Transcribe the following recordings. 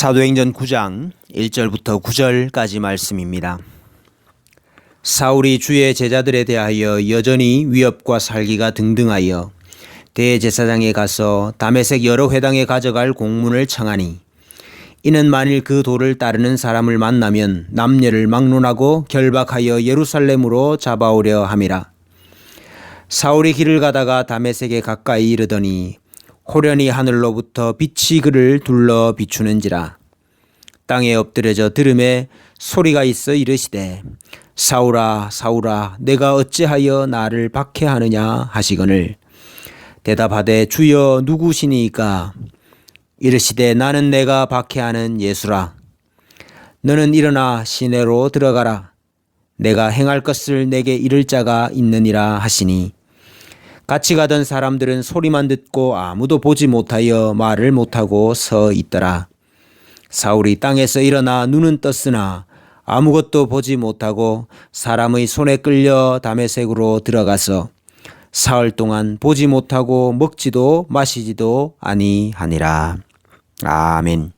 사도행전 9장 1절부터 9절까지 말씀입니다. 사울이 주의 제자들에 대하여 여전히 위협과 살기가 등등하여 대제사장에 가서 담에색 여러 회당에 가져갈 공문을 청하니 이는 만일 그 도를 따르는 사람을 만나면 남녀를 막론하고 결박하여 예루살렘으로 잡아오려 함이라. 사울이 길을 가다가 담에색에 가까이 이르더니 호련히 하늘로부터 빛이 그를 둘러 비추는지라. 땅에 엎드려져 들음에 소리가 있어 이르시되 사울아 사울아 내가 어찌하여 나를 박해하느냐 하시거늘. 대답하되 주여 누구시니까? 이르시되 나는 내가 박해하는 예수라. 너는 일어나 시내로 들어가라. 내가 행할 것을 내게 이를 자가 있느니라 하시니 같이 가던 사람들은 소리만 듣고 아무도 보지 못하여 말을 못하고 서 있더라. 사울이 땅에서 일어나 눈은 떴으나 아무것도 보지 못하고 사람의 손에 끌려 담에색으로 들어가서 사흘 동안 보지 못하고 먹지도 마시지도 아니하니라. 아멘.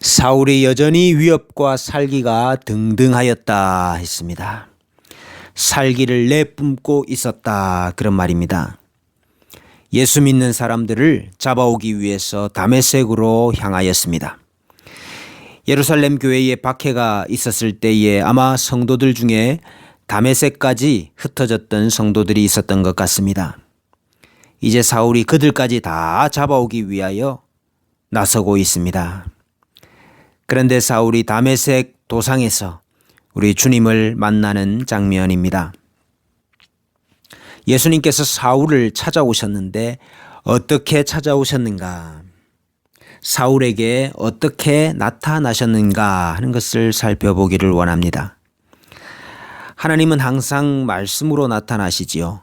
사울이 여전히 위협과 살기가 등등하였다 했습니다. 살기를 내뿜고 있었다. 그런 말입니다. 예수 믿는 사람들을 잡아오기 위해서 담에색으로 향하였습니다. 예루살렘 교회에 박해가 있었을 때에 아마 성도들 중에 담에색까지 흩어졌던 성도들이 있었던 것 같습니다. 이제 사울이 그들까지 다 잡아오기 위하여 나서고 있습니다. 그런데 사울이 담에색 도상에서 우리 주님을 만나는 장면입니다. 예수님께서 사울을 찾아오셨는데 어떻게 찾아오셨는가? 사울에게 어떻게 나타나셨는가 하는 것을 살펴보기를 원합니다. 하나님은 항상 말씀으로 나타나시지요.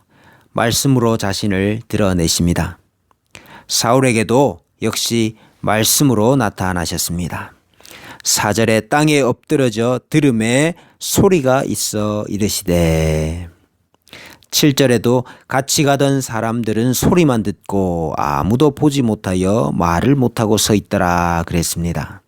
말씀으로 자신을 드러내십니다. 사울에게도 역시 말씀으로 나타나셨습니다. 사절에 땅에 엎드러져 들음에 소리가 있어 이르시되 7절에도 같이 가던 사람들은 소리만 듣고 아무도 보지 못하여 말을 못하고 서 있더라 그랬습니다.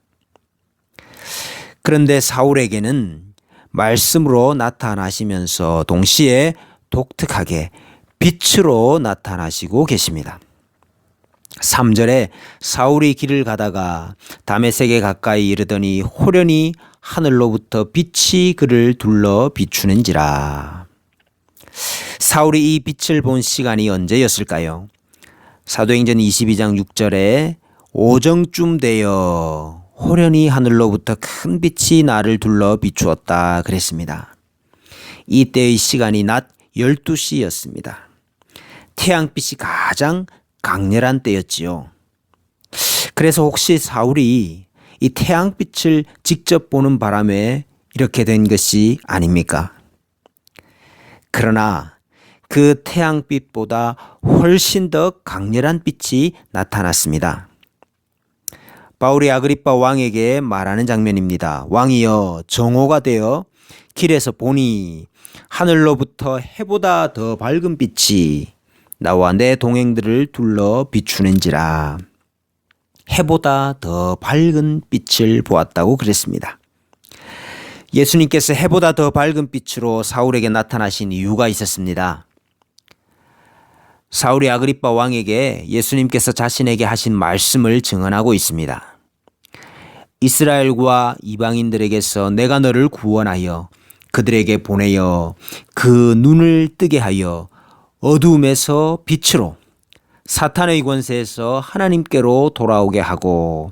그런데 사울에게는 말씀으로 나타나시면서 동시에 독특하게 빛으로 나타나시고 계십니다. 3절에 사울이 길을 가다가 담에색에 가까이 이르더니 호련히 하늘로부터 빛이 그를 둘러 비추는지라. 사울이 이 빛을 본 시간이 언제였을까요? 사도행전 22장 6절에 오정쯤 되어 호련히 하늘로부터 큰 빛이 나를 둘러 비추었다 그랬습니다. 이때의 시간이 낮 12시였습니다. 태양빛이 가장 강렬한 때였지요. 그래서 혹시 사울이 이 태양빛을 직접 보는 바람에 이렇게 된 것이 아닙니까? 그러나 그 태양빛보다 훨씬 더 강렬한 빛이 나타났습니다. 바울이 아그리파 왕에게 말하는 장면입니다. 왕이여 정오가 되어 길에서 보니 하늘로부터 해보다 더 밝은 빛이 나와 내 동행들을 둘러 비추는지라 해보다 더 밝은 빛을 보았다고 그랬습니다. 예수님께서 해보다 더 밝은 빛으로 사울에게 나타나신 이유가 있었습니다. 사울이 아그리파 왕에게 예수님께서 자신에게 하신 말씀을 증언하고 있습니다. 이스라엘과 이방인들에게서 내가 너를 구원하여 그들에게 보내어 그 눈을 뜨게 하여 어두움에서 빛으로 사탄의 권세에서 하나님께로 돌아오게 하고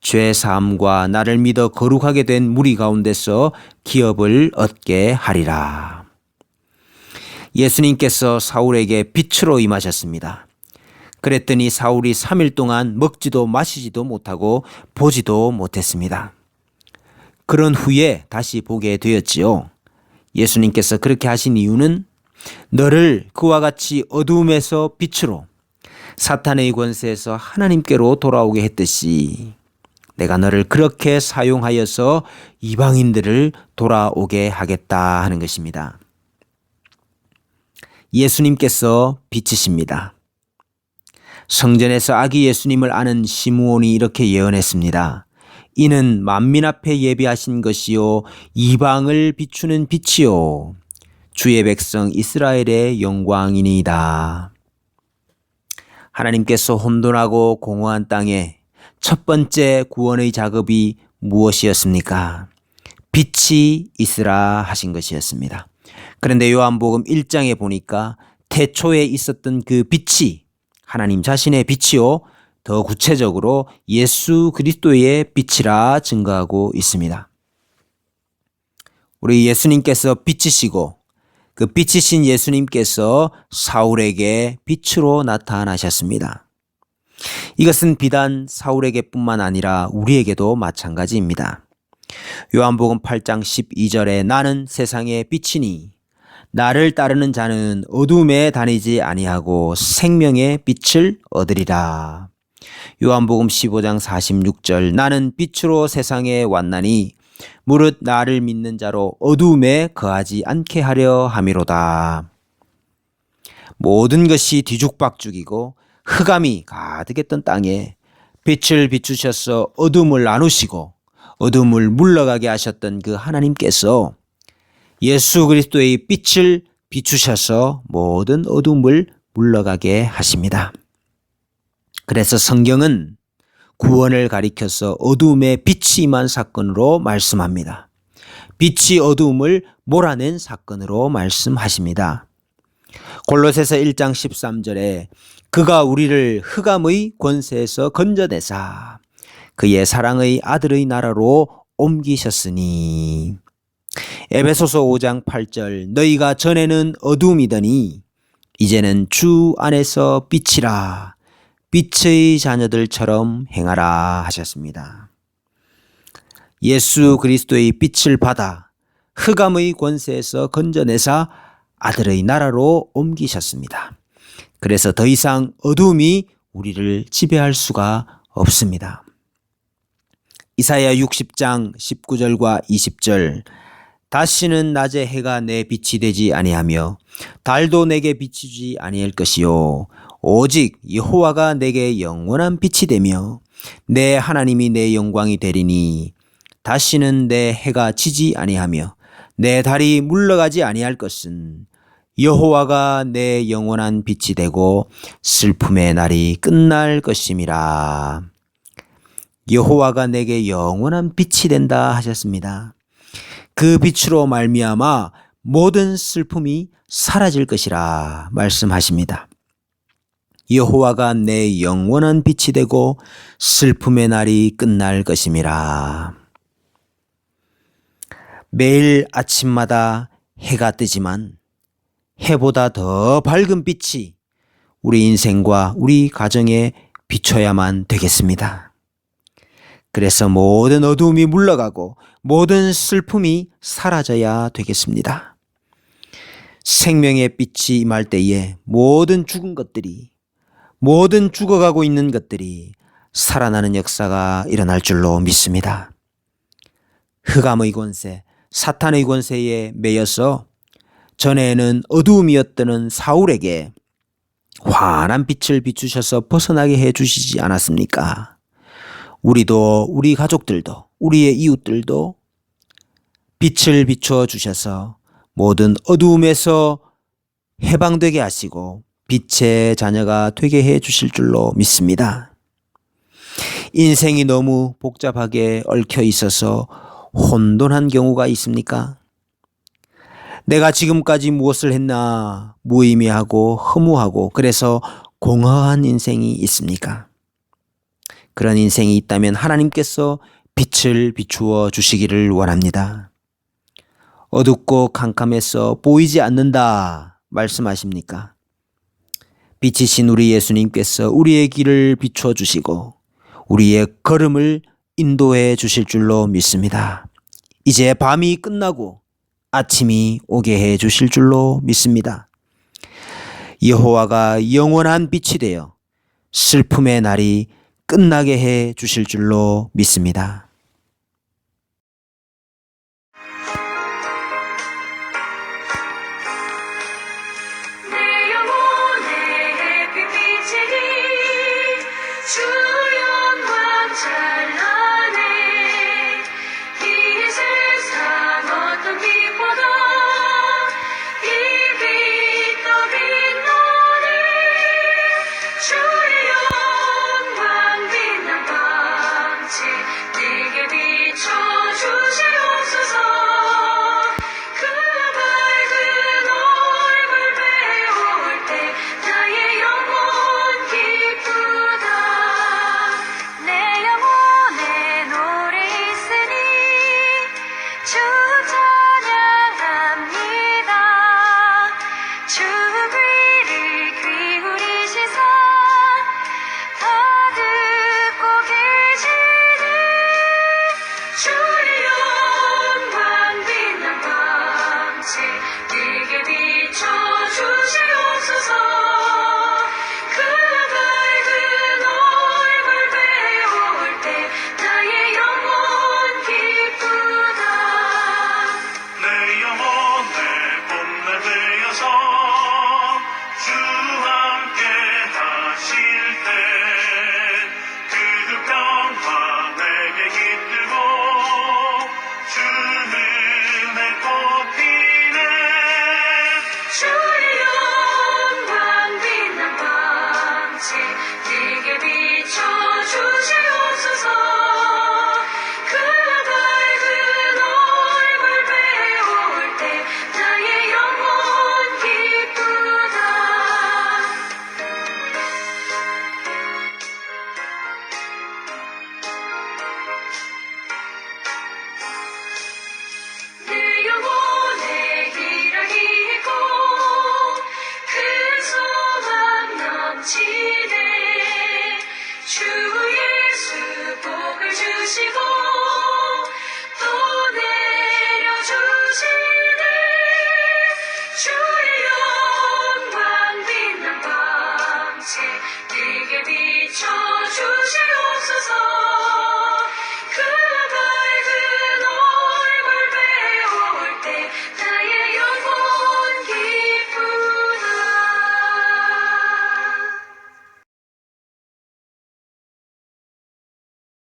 죄 사함과 나를 믿어 거룩하게 된 무리 가운데서 기업을 얻게 하리라. 예수님께서 사울에게 빛으로 임하셨습니다. 그랬더니 사울이 3일 동안 먹지도 마시지도 못하고 보지도 못했습니다. 그런 후에 다시 보게 되었지요. 예수님께서 그렇게 하신 이유는 너를 그와 같이 어두움에서 빛으로 사탄의 권세에서 하나님께로 돌아오게 했듯이 내가 너를 그렇게 사용하여서 이방인들을 돌아오게 하겠다 하는 것입니다. 예수님께서 빛이십니다. 성전에서 아기 예수님을 아는 시므온이 이렇게 예언했습니다. 이는 만민 앞에 예비하신 것이요 이방을 비추는 빛이요 주의 백성 이스라엘의 영광이니이다. 하나님께서 혼돈하고 공허한 땅에 첫 번째 구원의 작업이 무엇이었습니까? 빛이 있으라 하신 것이었습니다. 그런데 요한복음 1장에 보니까 태초에 있었던 그 빛이 하나님 자신의 빛이요. 더 구체적으로 예수 그리스도의 빛이라 증거하고 있습니다. 우리 예수님께서 빛이시고 그 빛이신 예수님께서 사울에게 빛으로 나타나셨습니다. 이것은 비단 사울에게뿐만 아니라 우리에게도 마찬가지입니다. 요한복음 8장 12절에 나는 세상의 빛이니 나를 따르는 자는 어둠에 다니지 아니하고 생명의 빛을 얻으리라. 요한복음 15장 46절 나는 빛으로 세상에 왔나니 무릇 나를 믿는 자로 어둠에 거하지 않게 하려 함이로다. 모든 것이 뒤죽박죽이고 흑암이 가득했던 땅에 빛을 비추셔서 어둠을 나누시고 어둠을 물러가게 하셨던 그 하나님께서 예수 그리스도의 빛을 비추셔서 모든 어둠을 물러가게 하십니다. 그래서 성경은 구원을 가리켜서 어둠의 빛이 임한 사건으로 말씀합니다. 빛이 어둠을 몰아낸 사건으로 말씀하십니다. 골로새서 1장 13절에 그가 우리를 흑암의 권세에서 건져내사 그의 사랑의 아들의 나라로 옮기셨으니 에베소서 5장 8절 너희가 전에는 어둠이더니 이제는 주 안에서 빛이라 빛의 자녀들처럼 행하라 하셨습니다. 예수 그리스도의 빛을 받아 흑암의 권세에서 건져내사 아들의 나라로 옮기셨습니다. 그래서 더 이상 어둠이 우리를 지배할 수가 없습니다. 이사야 60장 19절과 20절 다시는 낮에 해가 내 빛이 되지 아니하며 달도 내게 비치지 아니할 것이요 오직 여호와가 내게 영원한 빛이 되며 내 하나님이 내 영광이 되리니 다시는 내 해가 지지 아니하며 내 달이 물러가지 아니할 것은 여호와가 내 영원한 빛이 되고 슬픔의 날이 끝날 것임이라. 여호와가 내게 영원한 빛이 된다 하셨습니다. 그 빛으로 말미암아 모든 슬픔이 사라질 것이라 말씀하십니다. 여호와가 내 영원한 빛이 되고 슬픔의 날이 끝날 것임이라. 매일 아침마다 해가 뜨지만 해보다 더 밝은 빛이 우리 인생과 우리 가정에 비춰야만 되겠습니다. 그래서 모든 어두움이 물러가고 모든 슬픔이 사라져야 되겠습니다. 생명의 빛이 임할 때에 모든 죽은 것들이 모든 죽어가고 있는 것들이 살아나는 역사가 일어날 줄로 믿습니다. 흑암의 권세, 사탄의 권세에 매여서 전에는 어두움이었던 사울에게 환한 빛을 비추셔서 벗어나게 해 주시지 않았습니까? 우리도 우리 가족들도 우리의 이웃들도 빛을 비추어 주셔서 모든 어두움에서 해방되게 하시고 빛의 자녀가 되게 해 주실 줄로 믿습니다. 인생이 너무 복잡하게 얽혀 있어서 혼돈한 경우가 있습니까? 내가 지금까지 무엇을 했나 무의미하고 허무하고 그래서 공허한 인생이 있습니까? 그런 인생이 있다면 하나님께서 빛을 비추어 주시기를 원합니다. 어둡고 캄캄해서 보이지 않는다 말씀하십니까? 빛이신 우리 예수님께서 우리의 길을 비추어 주시고 우리의 걸음을 인도해 주실 줄로 믿습니다. 이제 밤이 끝나고 아침이 오게 해 주실 줄로 믿습니다. 여호와가 영원한 빛이 되어 슬픔의 날이 끝나게 해 주실 줄로 믿습니다. Shoot